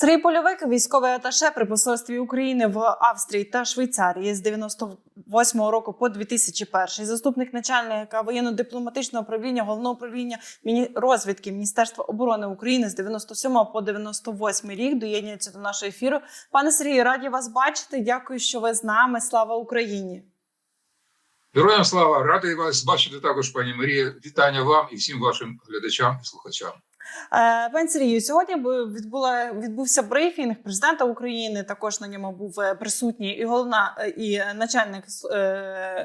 Сергій Польовик, військовий аташе при посольстві України в Австрії та Швейцарії з 98 року по 2001, заступник начальника воєнно-дипломатичного управління головного управління розвідки Міністерства оборони України з 97 по 98 рік доєднується до нашого ефіру. Пане Сергію, раді вас бачити. Дякую, що ви з нами. Слава Україні! Героям слава, радий вас бачити також, пані Марія. Вітання вам і всім вашим глядачам і слухачам. Е, Пане Сергію, сьогодні бу- відбула відбувся брифінг президента України. Також на ньому був е, присутній і головна е, і начальник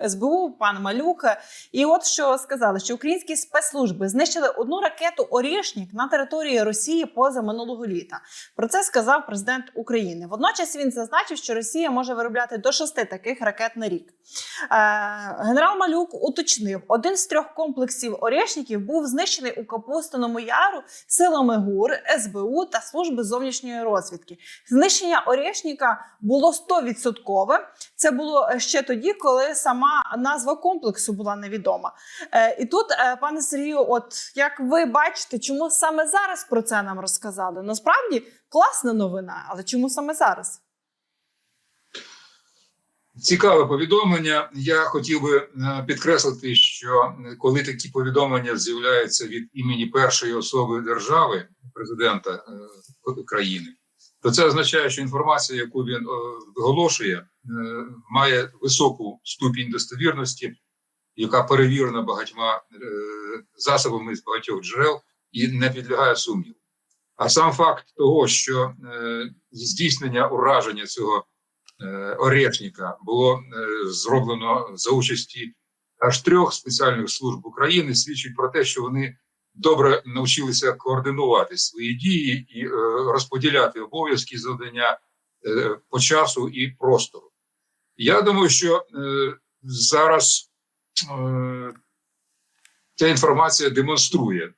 СБУ пан Малюк. І от що сказали, що українські спецслужби знищили одну ракету Орішнік на території Росії поза минулого літа. Про це сказав президент України. Водночас він зазначив, що Росія може виробляти до шести таких ракет на рік. Генерал Малюк уточнив, один з трьох комплексів Орєшніків був знищений у Капустиному Яру силами ГУР, СБУ та служби зовнішньої розвідки. Знищення Орєшніка було 100%. Це було е, ще тоді, коли сама назва комплексу була невідома. Е, І тут, е, пане Сергію, от як ви бачите, чому саме зараз про це нам розказали? Насправді класна новина, але чому саме зараз? Цікаве повідомлення. Я хотів би е, підкреслити, що е, коли такі повідомлення з'являються від імені першої особи держави, президента е, країни, то це означає, що інформація, яку він виголошує, е, має високу ступінь достовірності, яка перевірена багатьма засобами з багатьох джерел і не підлягає сумніву. А сам факт того, що здійснення ураження цього Орешника було е, зроблено за участі аж трьох спеціальних служб України, свідчить про те, що вони добре навчилися координувати свої дії і е, розподіляти обов'язки завдання е, по часу і простору. Я думаю, що е, зараз е, ця інформація демонструє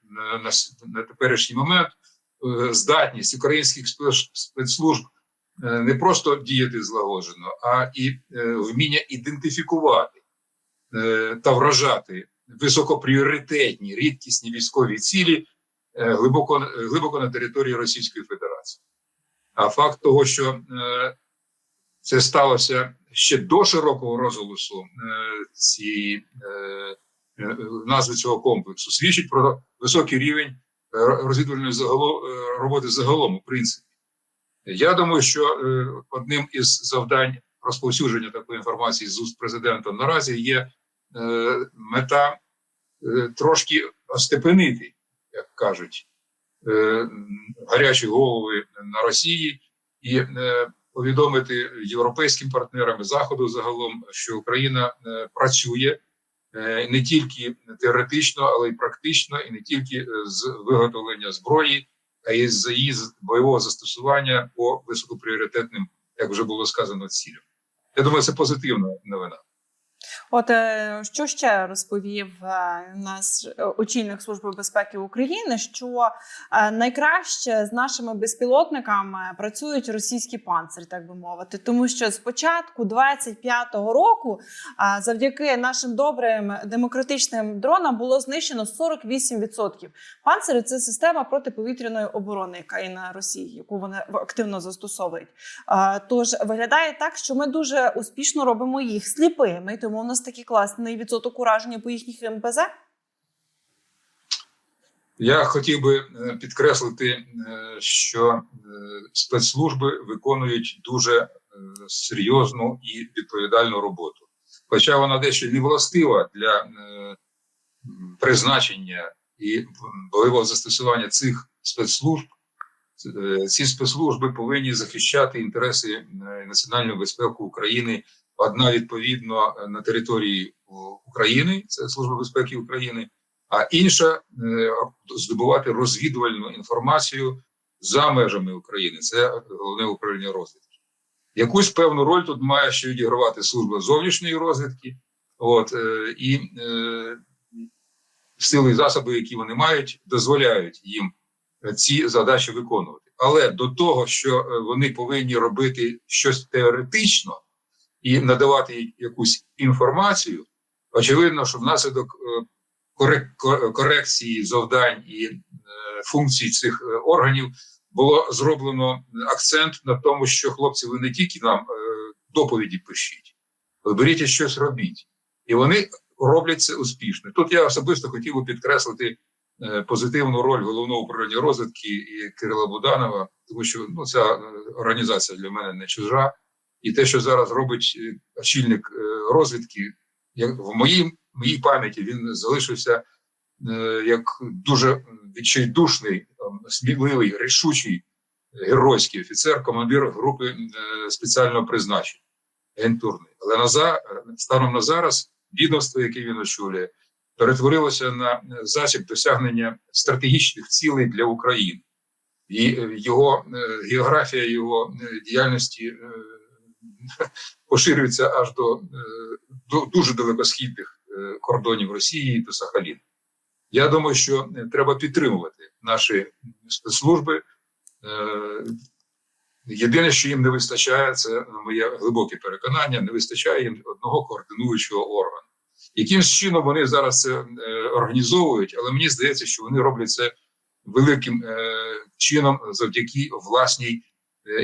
на, теперішній момент е, здатність українських спецслужб е, не просто діяти злагоджено, а і е, вміння ідентифікувати е, та вражати високопріоритетні рідкісні військові цілі е, глибоко, глибоко на території Російської Федерації. А факт того, що е, це сталося ще до широкого розголосу е, цієї е, е, назви цього комплексу, свідчить про високий рівень е, розвідувальної загало- е, роботи загалом, у принципі. Я думаю, що е, одним із завдань розповсюдження такої інформації з уст президента наразі є е, мета е, трошки остепенити, як кажуть, гарячі голови на Росії і повідомити європейським партнерам заходу загалом, що Україна працює не тільки теоретично, але й практично, і не тільки з виготовлення зброї, й її бойового застосування по високопріоритетним, як вже було сказано, цілям. Я думаю, це позитивна новина. От е, що ще розповів е, наш очільник служби безпеки України, що е, найкраще з нашими безпілотниками працюють російські панцири, так би мовити, тому що з початку 25-го року, завдяки нашим добрим демократичним дронам, було знищено 48%. Панцири це система протиповітряної оборони, яка є на Росії, яку вони активно застосовують. Тож виглядає так, що ми дуже успішно робимо їх сліпими, тому у нас такий класний відсоток ураження по їхніх МПЗ. Я хотів би е, підкреслити, е, що е, спецслужби виконують дуже серйозну і відповідальну роботу. Хоча вона дещо не властива для призначення і бойового застосування цих спецслужб, ці спецслужби повинні захищати інтереси національної безпеки України. Одна відповідно е, на території України, це Служба безпеки України, а інша е, здобувати розвідувальну інформацію за межами України. Це головне управління розвідки. Якусь певну роль тут має ще відігравати служба зовнішньої розвідки, от е, і е, сили і засоби, які вони мають, дозволяють їм е, ці задачі виконувати. Але до того, що е, вони повинні робити щось теоретично і надавати якусь інформацію, очевидно, що внаслідок е, корек- ко- корекції завдань і е, функцій цих е, органів було зроблено акцент на тому, що хлопці, ви не тільки нам доповіді пишіть, ви беріть і щось робіть. І вони роблять це успішно. Тут я особисто хотів би підкреслити позитивну роль головного управління розвідки і Кирила Буданова, тому що ну, ця організація для мене не чужа. І те, що зараз робить е, очільник е, розвідки, як в моїй, моїй пам'яті він залишився е, як дуже відчайдушний, сміливий, рішучий геройський офіцер, командир групи спеціального призначення агентурний. Але на станом на зараз відомство, яке він очолює, перетворилося на засіб досягнення стратегічних цілей для України. І його географія його діяльності поширюється аж до, е, до дуже далекосхідних е, кордонів Росії до Сахаліну. Я думаю, що е, треба підтримувати наші спецслужби. Єдине, що їм не вистачає, це моє глибоке переконання, не вистачає їм одного координуючого органу. Якимсь чином вони зараз це організовують, але мені здається, що вони роблять це великим чином завдяки власній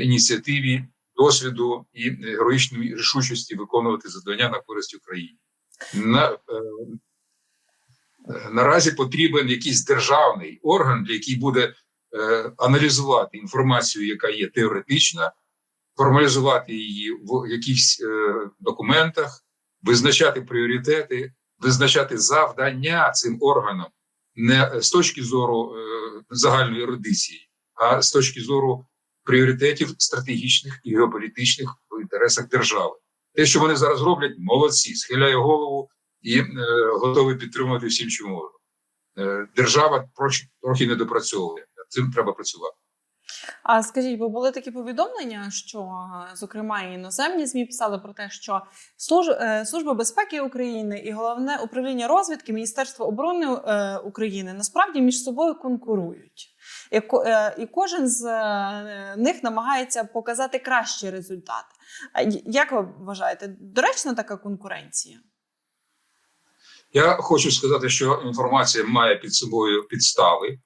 ініціативі, досвіду і героїчної рішучості виконувати завдання на користь Україні. На, е, е, наразі потрібен якийсь державний орган, який буде е, аналізувати інформацію, яка є теоретична, формалізувати її в якихось е, документах, визначати пріоритети, визначати завдання цим органам не з точки зору е, загальної ерудиції, а з точки зору пріоритетів стратегічних і геополітичних в інтересах держави. Те, що вони зараз роблять, молодці, схиляю голову і е, готовий підтримувати всім, що можу. Е, держава трохи, трохи не допрацьовує. Над Цим треба працювати. А скажіть, бо були такі повідомлення, що е, зокрема іноземні змі писали про те, що е, служба безпеки України і головне управління розвідки Міністерства оборони е, України насправді між собою конкурують. Е, і кожен з е, них намагається показати кращий результат. Як ви вважаєте, доречна така конкуренція? Я хочу сказати, що інформація має під собою підстави,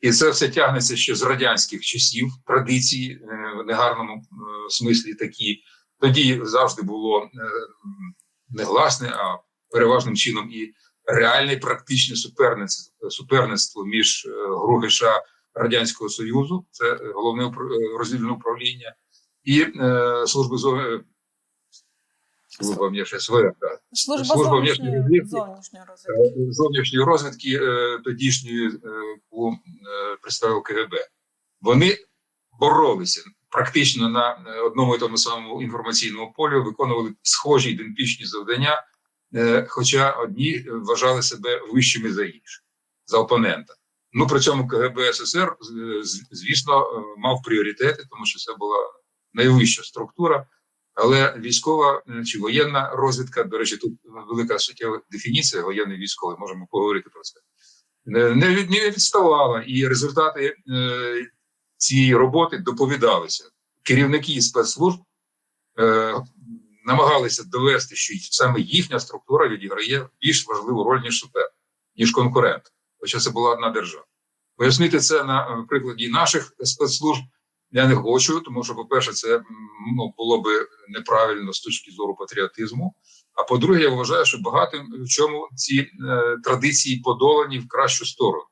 і це все тягнеться ще з радянських часів, традиції е, в негарному смислі такі. Тоді завжди було е, негласне, а переважним чином і реальне практичне суперництво, суперництво між ГРУ Радянського Союзу, це е, головне е, розвідувальне управління, і е, служби зо- е, служба внешньої СВР. Служба, Служба зовнішньої, розвідки. зовнішньої розвідки. Зовнішньої розвідки тодішньої у представив КГБ. Вони боролися практично на одному і тому самому інформаційному полі, виконували схожі ідентичні завдання, хоча одні вважали себе вищими за інших, за опонента. Ну при цьому КГБ СССР, звісно, е, мав пріоритети, тому що це була найвища структура. Але військова е, чи воєнна розвідка, до речі, тут велика суттєва дефініція воєнної військової, можемо поговорити про це. е, Не, від- не відставала, і результати е, цієї роботи доповідалися. Керівники спецслужб е, намагалися довести, що саме їхня структура відіграє більш важливу роль, ніж супер, ніж конкурент. Хоча це була одна держава. Пояснити це на е, прикладі наших спецслужб я не хочу, тому що, по-перше, це ну, було би неправильно з точки зору патріотизму. А по-друге, я вважаю, що багато в чому ці е, традиції подолані в кращу сторону.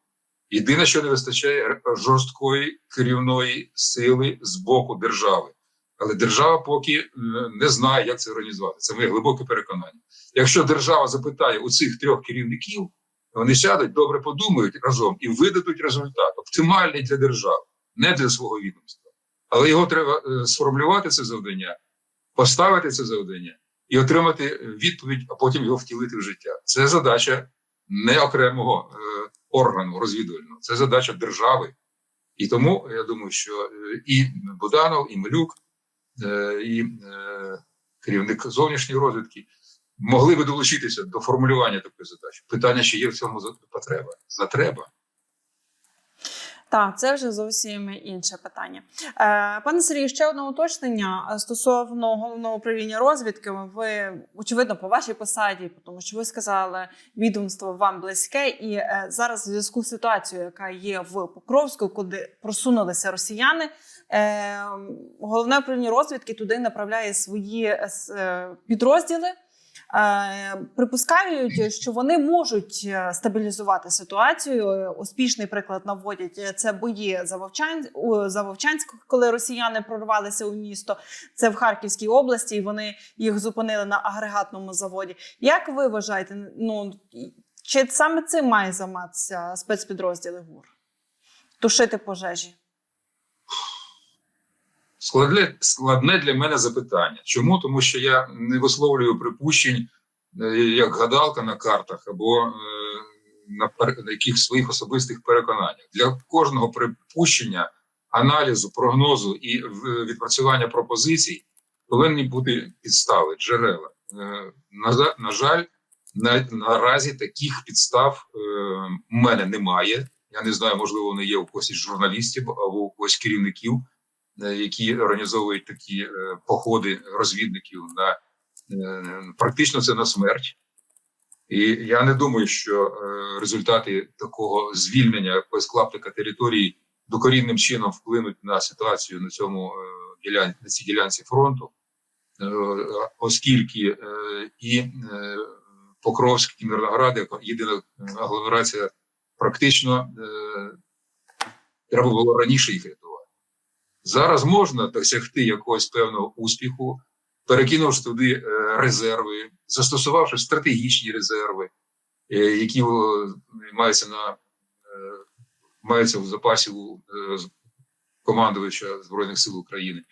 Єдине, що не вистачає жорсткої керівної сили з боку держави. Але держава поки е, не знає, як це організувати. Це моє глибоке переконання. Якщо держава запитає у цих трьох керівників, вони сядуть, добре подумають разом і видадуть результат оптимальний для держави, не для свого відомства. Але його треба е, сформулювати це завдання, поставити це завдання і отримати е, відповідь, а потім його втілити в життя. Це задача не окремого е, органу розвідувального, це задача держави. І тому я думаю, що і Буданов, і Малюк, і керівник зовнішньої розвідки могли би долучитися до формулювання такої задачі. Питання, чи є в цьому потреба? Затреба. Так, це вже зовсім інше питання. Е, пане Сергію, ще одне уточнення е, стосовно головного управління розвідки. Ви очевидно по вашій посаді, тому що ви сказали, відомство вам близьке, і е, зараз, в зв'язку з ситуацією, яка є в Покровську, куди просунулися росіяни, е, головне управління розвідки туди направляє свої е, е, підрозділи. Е, Припускають, що вони можуть е, стабілізувати ситуацію. Е, Успішний приклад наводять це бої за Вовчан... за Вовчанськ, коли росіяни прорвалися у місто. Це в Харківській області, і вони їх зупинили на агрегатному заводі. Як ви вважаєте, ну чи саме цим має займатися спецпідрозділи ГУР? Тушити пожежі? Складне, складне для мене запитання. Чому? Тому що я не висловлюю припущень е, як гадалка на картах або е, на, якихось своїх особистих переконаннях. Для кожного припущення, аналізу, прогнозу і відпрацювання пропозицій повинні бути підстави, джерела. Е, На, на жаль, на, наразі таких підстав в мене немає. Я не знаю, можливо, вони є у когось журналістів або у когось керівників які організовують такі е, походи розвідників на е, практично це на смерть. І я не думаю, що е, результати такого звільнення якогось клаптика території докорінним чином вплинуть на ситуацію на цьому е, на цій ділянці фронту, е, оскільки е, і е, Покровськ, і Мирноград, єдина агломерація, практично е, треба було раніше їх. Зараз можна досягти якогось певного успіху, перекинувши туди е, резерви, застосувавши стратегічні резерви, е, які маються на е, маються в запасі у е, командувача Збройних сил України,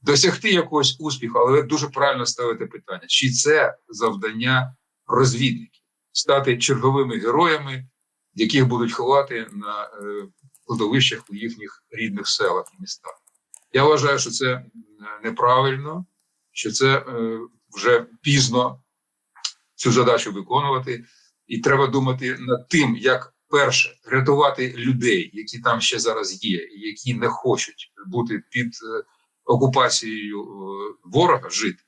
досягти якогось успіху, але ви дуже правильно ставите питання: чи це завдання розвідників стати черговими героями, яких будуть ховати на е, кладовищах у їхніх рідних селах і містах? Я вважаю, що це неправильно, що це е, вже пізно цю задачу виконувати, і треба думати над тим, як перше рятувати людей, які там ще зараз є, і які не хочуть бути під е, окупацією е, ворога жити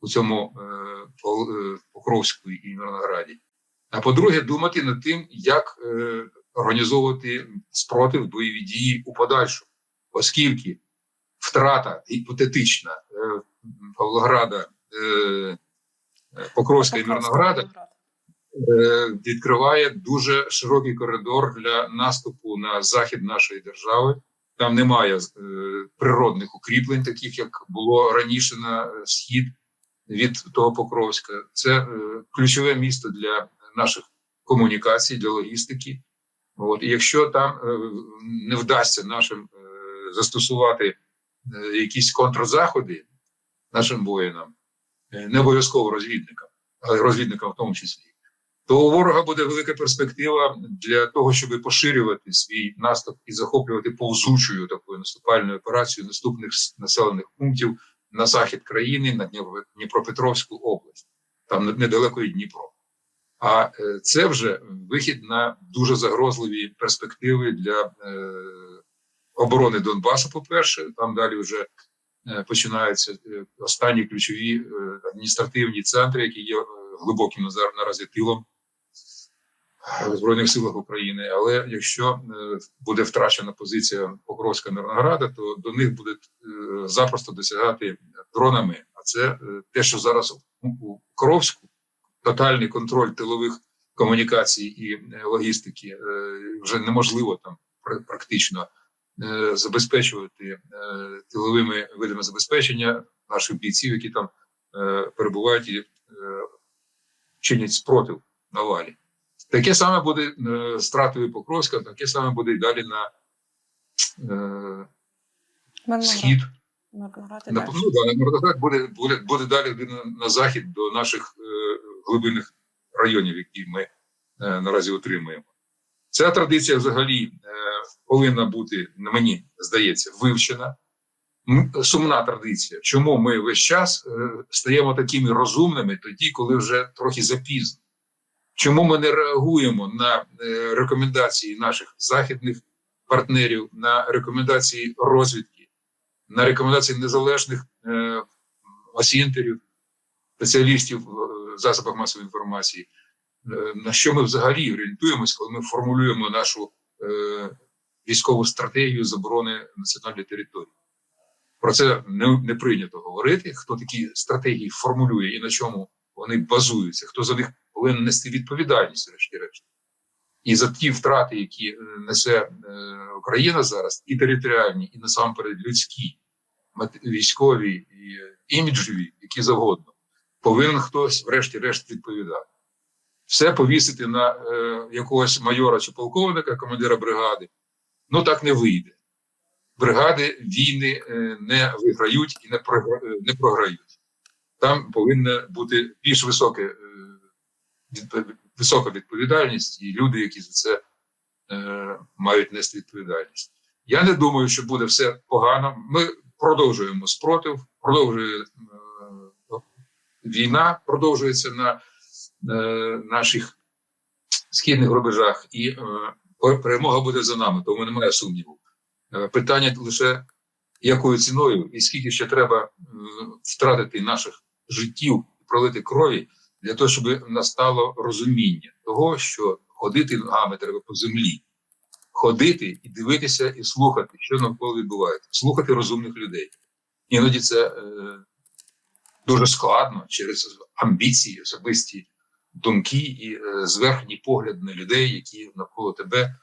у цьому е, е, Покровську і Мирнограді. А по-друге, думати над тим, як е, організовувати спротив бойові дії у подальшому, оскільки втрата гіпотетична е, Павлограда, е, Покровська і Мирнограда е, відкриває дуже широкий коридор для наступу на захід нашої держави. Там немає природних укріплень, таких як було раніше на схід від того Покровська. Це ключове місто для наших комунікацій, для логістики. От і якщо там не вдасться нашим застосувати якісь контрзаходи нашим воїнам, е, не обов'язково розвідникам, але розвідникам в тому числі, то у ворога буде велика перспектива для того, щоб поширювати свій наступ і захоплювати повзучою такою наступальною операцією наступних населених пунктів на захід країни, на Дніпро- Дніпропетровську область, там не- недалеко від Дніпро. А е, це вже вихід на дуже загрозливі перспективи для е, оборони Донбасу. По-перше, там далі вже е, починаються е, останні ключові е, адміністративні центри, які є глибоким наразі тилом в Збройних силах України. Але якщо буде втрачена позиція Покровська Мирнограда, то до них буде запросто досягати дронами. А це те, що зараз у- у Покровську тотальний контроль тилових комунікацій і логістики вже неможливо там пр- практично забезпечувати е, тиловими видами забезпечення наших бійців, які там е, перебувають і е, чинять спротив на валі. Таке саме буде е, з стратою Покровська, таке саме буде і далі на е, схід. Мирноград На, ну, да, на Мордоград буде, буде, буде далі на, на захід до наших е, глибинних районів, які ми е, наразі отримуємо. Ця традиція взагалі е, повинна бути, мені здається, вивчена. Сумна традиція. Чому ми весь час е, стаємо такими розумними тоді, коли вже трохи запізно? Чому ми не реагуємо на е, рекомендації наших західних партнерів, на рекомендації розвідки, на рекомендації незалежних осінтерів, спеціалістів в засобах масової інформації. Е, На що ми взагалі орієнтуємось, коли ми формулюємо нашу е, військову стратегію заборони національної території? Про це не, не прийнято говорити. Хто такі стратегії формулює і на чому вони базуються, хто за них повинен нести відповідальність, врешті-решт. І за ті втрати, які е, несе Україна зараз, і територіальні, і насамперед людські, військові і іміджові, які завгодно, повинен хтось, врешті-решт, відповідати. Все повісити на е, якогось майора чи полковника, командира бригади, ну так не вийде. Бригади війни е, не виграють і не, програ... е, не програють. Там повинна бути більш високе, е, відпов- висока відповідальність, і люди, які за це е, мають нести відповідальність. Я не думаю, що буде все погано. Ми продовжуємо спротив, продовжує е, війна, продовжується на наших східних рубежах, і е, перемога буде за нами, тому немає сумніву. Е, Питання лише якою ціною і скільки ще треба е, втратити наших життів, пролити крові для того, щоб настало розуміння того, що ходити ногами треба по землі, ходити і дивитися і слухати, що навколо відбувається, слухати розумних людей. Іноді це е, дуже складно через амбіції, особисті думки і е, зверхній погляд на людей, які навколо тебе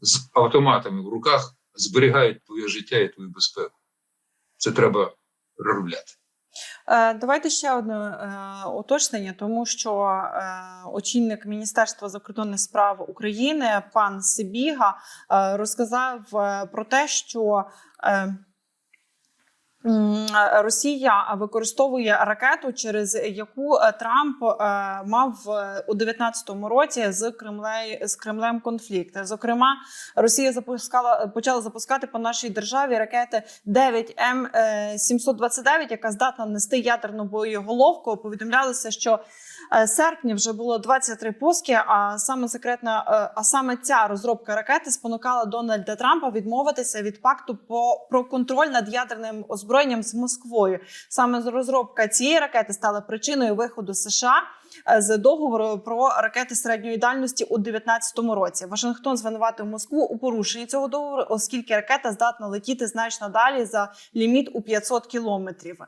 з автоматами в руках зберігають твоє життя і твою безпеку. Це треба переробляти. Е, Давайте ще одне е, уточнення, тому що очільник Міністерства закордонних справ України пан Сибіга розказав про те, що Росія використовує ракету, через яку е, Трамп е, мав е, у 19-му році з Кремлею з Кремлем конфлікт. Зокрема, Росія запускала почала запускати по нашій державі ракети 9 М 729 яка здатна нести ядерну боєголовку. Повідомлялося, що серпні вже було 23 пуски. А саме секретна, е, а саме ця розробка ракети спонукала Дональда Трампа відмовитися від пакту по про контроль над ядерним озброєнням з Москвою. Саме розробка цієї ракети стала причиною виходу США е, з договору про ракети середньої дальності у 2019 році. Вашингтон звинуватив Москву у порушенні цього договору, оскільки ракета здатна летіти значно далі за ліміт у 500 кілометрів. Е,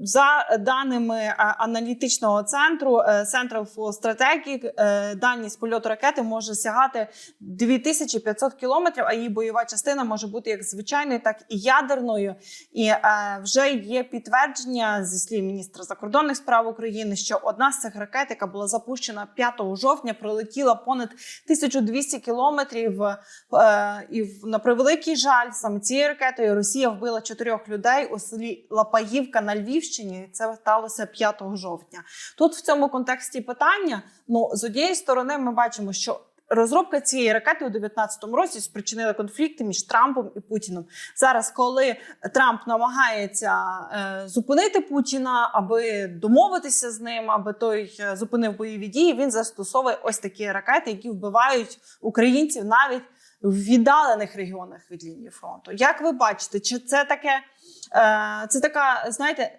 За даними е, аналітичного центру е, Central for Strategic, е, дальність польоту ракети може сягати 2500 кілометрів, а її бойова частина може бути як звичайною, так і ядерною. І е, вже є підтвердження зі слів міністра закордонних справ України, що одна з цих ракет, яка була запущена 5 жовтня, пролетіла понад 1200 кілометрів. Е, і на превеликий жаль, саме цією ракетою Росія вбила чотирьох людей у селі Лапаївка на Львівщині. Це сталося 5 жовтня. Тут в цьому контексті питання: ну з однієї сторони, ми бачимо, що. Розробка цієї ракети у 19-му році спричинила конфлікти між Трампом і Путіним. Зараз, коли Трамп намагається е, зупинити Путіна, аби домовитися з ним, аби той е, зупинив бойові дії, він застосовує ось такі ракети, які вбивають українців навіть в віддалених регіонах від лінії фронту. Як ви бачите, чи це таке, е, це така, знаєте,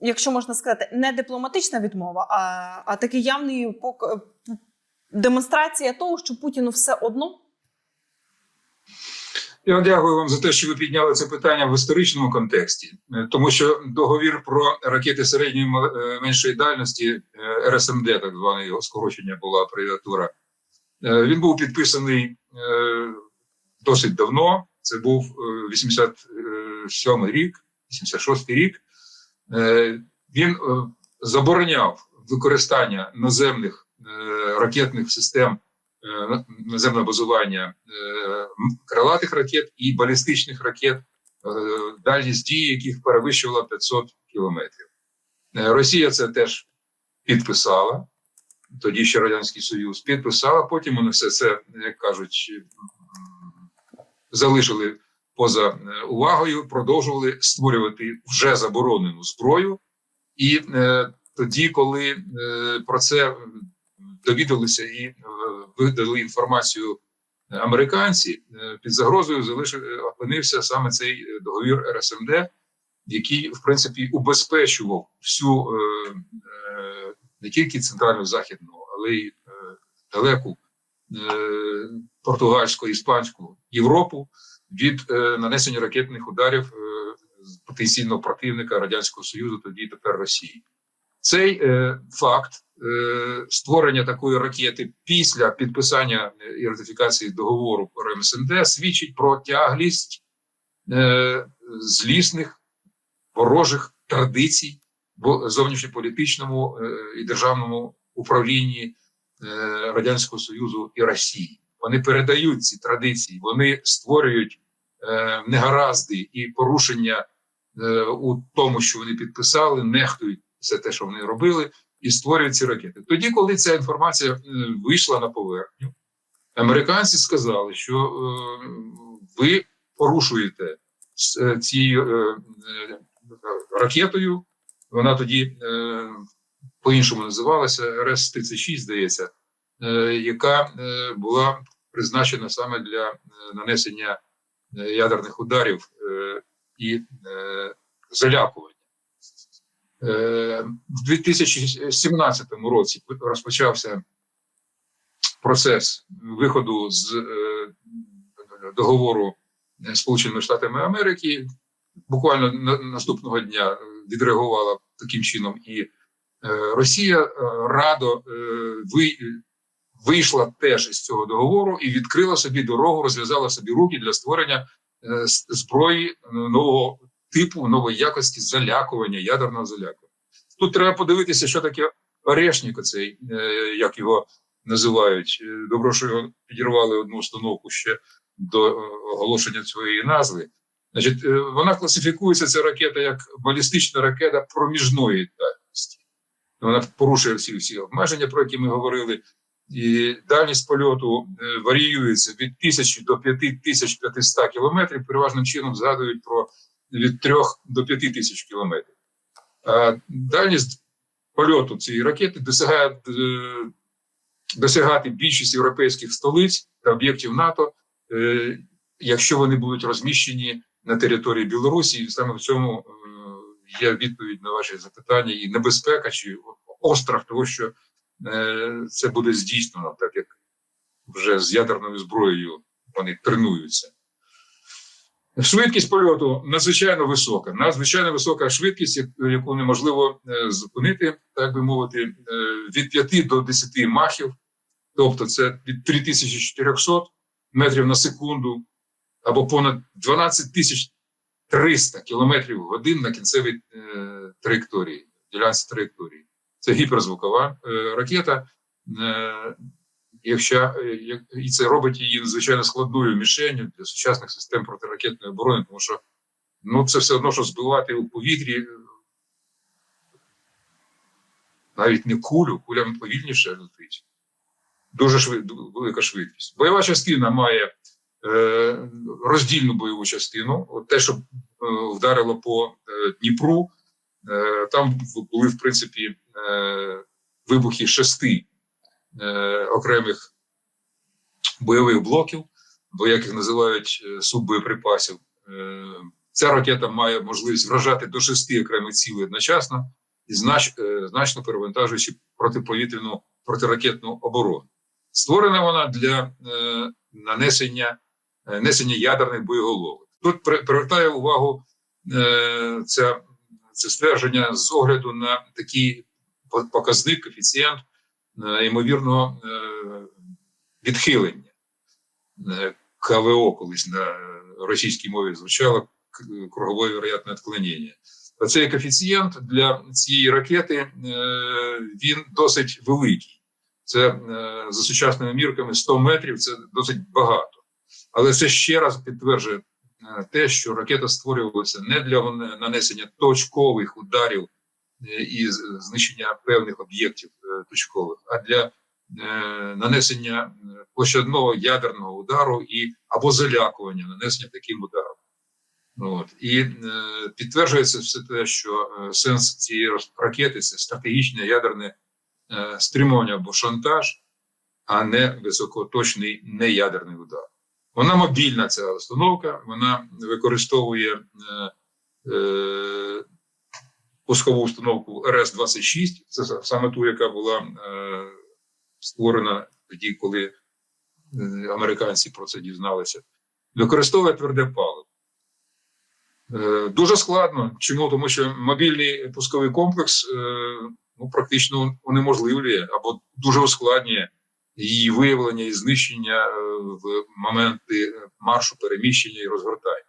якщо можна сказати, не дипломатична відмова, а, а такий явний демонстрація того, що Путіну все одно? Я дякую вам за те, що ви підняли це питання в історичному контексті, Е, тому що договір про ракети середньої е, меншої дальності е, РСМД, так зване його скорочення була абревіатура, він був підписаний досить давно. Це був е, 87 рік, 86 рік. Він забороняв використання наземних ракетних систем е, наземного базування е, крилатих ракет і балістичних ракет, е, дальність дії яких перевищувала 500 кілометрів. Е, Росія це теж підписала, тоді ще Радянський Союз підписала, потім вони все це, як кажуть, залишили поза е, увагою, продовжували створювати вже заборонену зброю. І е, тоді, коли е, про це довідалися і е, видали інформацію американці, е, під загрозою залишив е, опинився саме цей договір РСМД, який, в принципі, убезпечував всю не тільки центральну західну, але й далеку португальську, іспанську Європу від нанесення ракетних ударів з потенційного противника Радянського Союзу, тоді тепер Росії. Цей е, факт створення такої ракети після підписання е, і ратифікації договору про МСНД свідчить про тяглість е, злісних ворожих традицій в зовнішньополітичному е, і державному управлінні е, Радянського Союзу і Росії. Вони передають ці традиції, вони створюють е, негаразди і порушення е, у тому, що вони підписали, нехтують все те, що вони робили, і створюють ці ракети. Тоді, коли ця інформація е, вийшла на поверхню, американці сказали, що е, ви порушуєте е, цією ракетою. Вона тоді по-іншому називалася РС-36, здається, яка була призначена саме для нанесення ядерних ударів і залякування. Е, в 2017 році розпочався процес виходу з е, договору Сполученими Штатами Америки. Буквально на, наступного дня відреагувала таким чином і е, Росія е, радо е, вийшла теж із цього договору і відкрила собі дорогу, розв'язала собі руки для створення е, зброї е, нового типу, нової якості залякування, ядерного залякування. Тут треба подивитися, що таке орешник, оцей, е, як його називають. Е, Добре, що його підірвали одну установку ще до е, оголошення цієї назви. Значить, вона класифікується ця ракета як балістична ракета проміжної дальності. Вона порушує всі всі обмеження, про які ми говорили. І дальність польоту варіюється від 1000 до 5500 кілометрів. Переважним чином згадують про від 3 до 5000 кілометрів. А дальність польоту цієї ракети досягає е, досягати більшість європейських столиць та об'єктів НАТО, е, якщо вони будуть розміщені на території Білорусі, і саме в цьому е, є відповідь на ваші запитання і небезпека чи острах того, що це буде здійснено, так як вже з ядерною зброєю вони тренуються. Швидкість польоту надзвичайно висока. Надзвичайно висока швидкість, яку неможливо е, зупинити, так би мовити, е, від 5 до 10 махів, тобто це від 3400 метрів на секунду або понад 12 тисяч 300 кілометрів в годин на кінцевій е, траєкторії, ділянці траєкторії. Це гіперзвукова ракета. Якщо е, і це робить її надзвичайно складною мішенью для сучасних систем протиракетної оборони, тому що ну це все одно, що збивати у повітрі е, навіть не кулю, куля повільніше летить. Дуже швид, велика швидкість. Бойова частина має е, роздільну бойову частину. От те, що е, вдарило по е, Дніпру, е, там були, в принципі, е, вибухи шести окремих бойових блоків, бо як їх називають е, суббоєприпасів. Е, ця ракета має можливість вражати до шести окремих цілей одночасно і знач, е, значно перевантажуючи протиповітряну протиракетну оборону. Створена вона для е, нанесення е, несення ядерних боєголовок. Тут при- привертає увагу е, це, це ствердження з огляду на такий показник, коефіцієнт е, ймовірного е, відхилення. Е, КВО колись на російській мові звучало кругове вероятне відклонення. Оцей коефіцієнт для цієї ракети він досить великий. Це за сучасними мірками 100 метрів це досить багато. Але це ще раз підтверджує те, що ракета створювалася не для нанесення точкових ударів і знищення певних об'єктів е, точкових, а для е, нанесення е, площадного ядерного удару і або залякування нанесення таким ударом. От. І е, підтверджується все те, що е, сенс цієї ракети це стратегічне ядерне е, стримування або шантаж, а не високоточний неядерний удар. Вона мобільна ця установка, вона використовує е, е, пускову установку РС-26, це саме ту, яка була е, створена тоді, коли е, американці про це дізналися. Використовує тверде паливо. Е, Дуже складно. Чому? Тому що мобільний пусковий комплекс ну, практично унеможливлює або дуже ускладнює її виявлення і знищення в моменти маршу, переміщення і розгортання.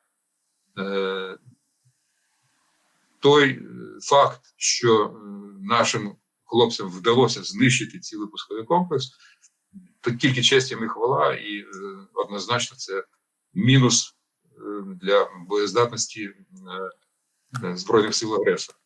Той е, факт, що е, нашим хлопцям вдалося знищити цілий пусковий комплекс, то тільки честь їм і хвала, і е, однозначно це мінус для боєздатності Збройних сил агресора.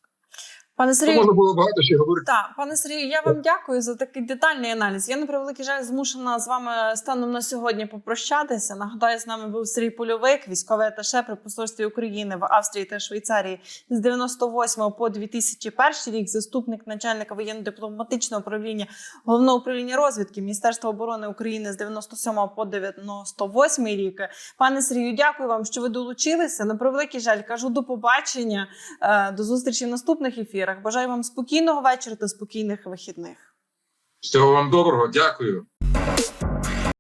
Пане Сергію, можна було багато ще говорити. Так, пане Сергію, я вам дякую за такий детальний аналіз. Я на превеликий жаль змушена з вами станом на сьогодні попрощатися. Нагадаю, з нами був Сергій Польовик, військовий аташе при посольстві України в Австрії та Швейцарії з 98 по 2001 рік, заступник начальника воєнно-дипломатичного управління головного управління розвідки Міністерства оборони України з 97 по 98 рік. Пане Сергію, дякую вам, що ви долучилися. На превеликий жаль, кажу до побачення, е, до зустрічі в наступних ефірах. Бажаю вам спокійного вечора та спокійних вихідних. Всього вам доброго, дякую.